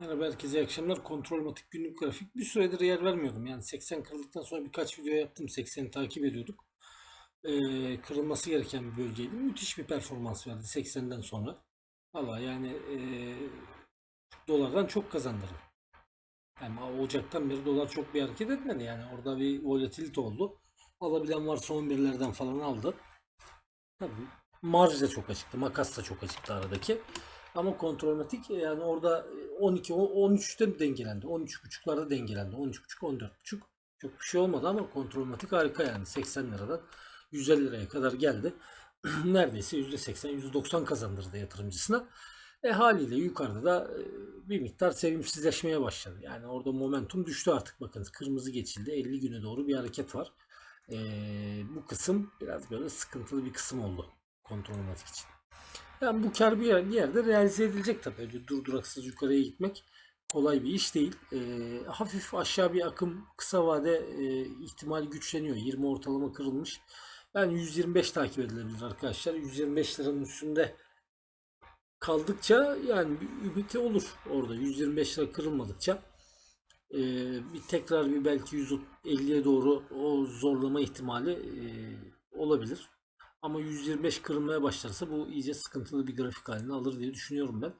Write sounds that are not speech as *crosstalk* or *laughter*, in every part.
Merhaba herkese iyi akşamlar. Kontrolmatik günlük grafik. Bir süredir yer vermiyordum. Yani 80 kırıldıktan sonra birkaç video yaptım. 80'i takip ediyorduk. Ee, kırılması gereken bir bölgeydi. Müthiş bir performans verdi 80'den sonra. Valla yani ee, dolardan çok kazandırdı. Yani Ocak'tan beri dolar çok bir hareket etmedi. Yani orada bir volatilite oldu. Alabilen varsa 11'lerden falan aldı. Tabii marj da çok açıktı. Makas da çok açıktı aradaki. Ama kontrolmatik yani orada 12 13'te dengelendi. 13.5'larda dengelendi. 13.5 14.5 çok bir şey olmadı ama kontrolmatik harika yani 80 liradan 150 liraya kadar geldi. *clears throat* Neredeyse %80 %90 kazandırdı yatırımcısına. E haliyle yukarıda da e, bir miktar sevimsizleşmeye başladı. Yani orada momentum düştü artık bakın kırmızı geçildi 50 güne doğru bir hareket var. E, bu kısım biraz böyle sıkıntılı bir kısım oldu kontrolmatik için. Yani bu kar bir, yer- bir yerde realize edilecek tabii. Öyle durduraksız yukarıya gitmek kolay bir iş değil. Ee, hafif aşağı bir akım kısa vade e, ihtimali güçleniyor. 20 ortalama kırılmış. Yani 125 takip edilebilir arkadaşlar. 125 liranın üstünde kaldıkça yani bir ümiti olur orada. 125 lira kırılmadıkça e, bir tekrar bir belki 150'ye doğru o zorlama ihtimali e, olabilir. Ama 125 kırılmaya başlarsa bu iyice sıkıntılı bir grafik haline alır diye düşünüyorum ben.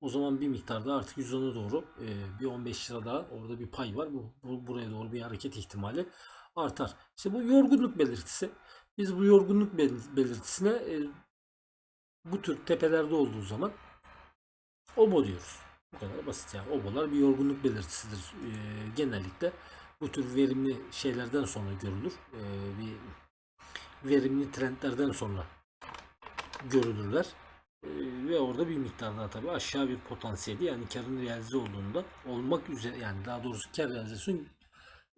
O zaman bir miktarda artık 110'a doğru e, bir 15 lira daha orada bir pay var. Bu, bu buraya doğru bir hareket ihtimali artar. İşte bu yorgunluk belirtisi. Biz bu yorgunluk bel- belirtisine e, bu tür tepelerde olduğu zaman obo diyoruz. Bu kadar basit yani. Obolar bir yorgunluk belirtisidir. E, genellikle bu tür verimli şeylerden sonra görülür. E, bir verimli trendlerden sonra görülürler. Ee, ve orada bir miktar daha tabii aşağı bir potansiyeli yani karın realize olduğunda olmak üzere yani daha doğrusu kar realizasyon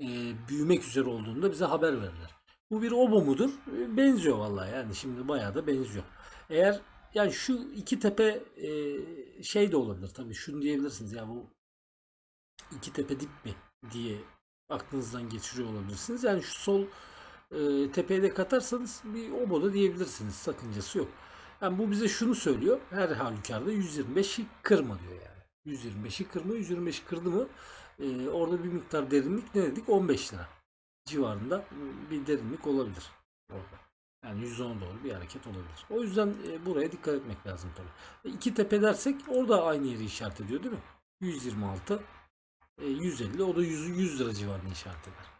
e, büyümek üzere olduğunda bize haber verirler. Bu bir obo mudur? E, benziyor vallahi yani şimdi bayağı da benziyor. Eğer yani şu iki tepe e, şey de olabilir tabii şunu diyebilirsiniz ya bu iki tepe dip mi diye aklınızdan geçiriyor olabilirsiniz. Yani şu sol e, tepeye de katarsanız bir oboda diyebilirsiniz. Sakıncası yok. Yani bu bize şunu söylüyor. Her halükarda 125'i kırma diyor yani. 125'i kırma. 125'i kırdı mı e, orada bir miktar derinlik ne dedik? 15 lira civarında bir derinlik olabilir orada. Yani 110'a doğru bir hareket olabilir. O yüzden e, buraya dikkat etmek lazım tabii. E, iki tepe dersek orada aynı yeri işaret ediyor değil mi? 126 e, 150 o da 100, 100 lira civarını işaret eder.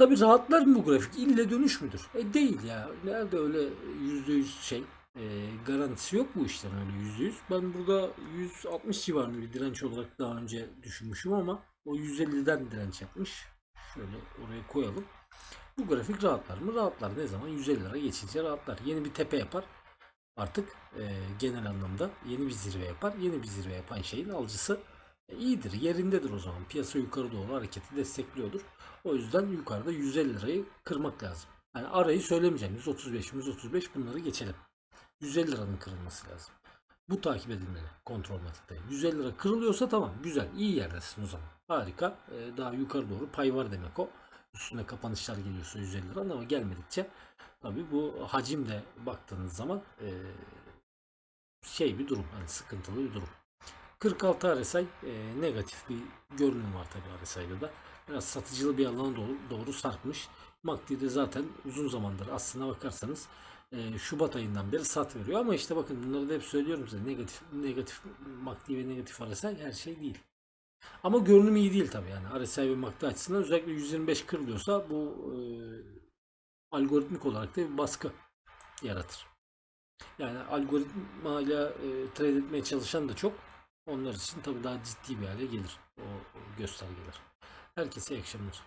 Tabi rahatlar mı bu grafik? İlle dönüş müdür? E değil ya. Nerede öyle yüzde yüz şey e, garantisi yok bu işlerin öyle yüzde yüz. Ben burada 160 civarında bir direnç olarak daha önce düşünmüşüm ama o 150'den direnç yapmış. Şöyle oraya koyalım. Bu grafik rahatlar mı? Rahatlar. Ne zaman? 150 lira geçince rahatlar. Yeni bir tepe yapar. Artık e, genel anlamda yeni bir zirve yapar. Yeni bir zirve yapan şeyin alıcısı iyidir. Yerindedir o zaman. Piyasa yukarı doğru hareketi destekliyordur. O yüzden yukarıda 150 lirayı kırmak lazım. Yani arayı söylemeyeceğim. 135, 135 bunları geçelim. 150 liranın kırılması lazım. Bu takip edilmeli kontrolmatikte. 150 lira kırılıyorsa tamam güzel iyi yerdesin o zaman. Harika. Ee, daha yukarı doğru pay var demek o. Üstüne kapanışlar geliyorsa 150 lira ama gelmedikçe tabii bu hacimde baktığınız zaman ee, şey bir durum. Hani sıkıntılı bir durum. 46 RSI e, negatif bir görünüm var tabii RSI'da da. Biraz satıcılı bir alana doğru, doğru sarkmış. MACD de zaten uzun zamandır aslına bakarsanız e, Şubat ayından beri sat veriyor ama işte bakın bunları da hep söylüyorum size negatif negatif MACD ve negatif RSI her şey değil. Ama görünüm iyi değil tabii yani RSI ve MACD açısından özellikle 125 kırılıyorsa bu e, algoritmik olarak da bir baskı yaratır. Yani algoritmayla e, trade etmeye çalışan da çok. Onlar için tabii daha ciddi bir hale gelir o, göstergeler. Herkese iyi akşamlar.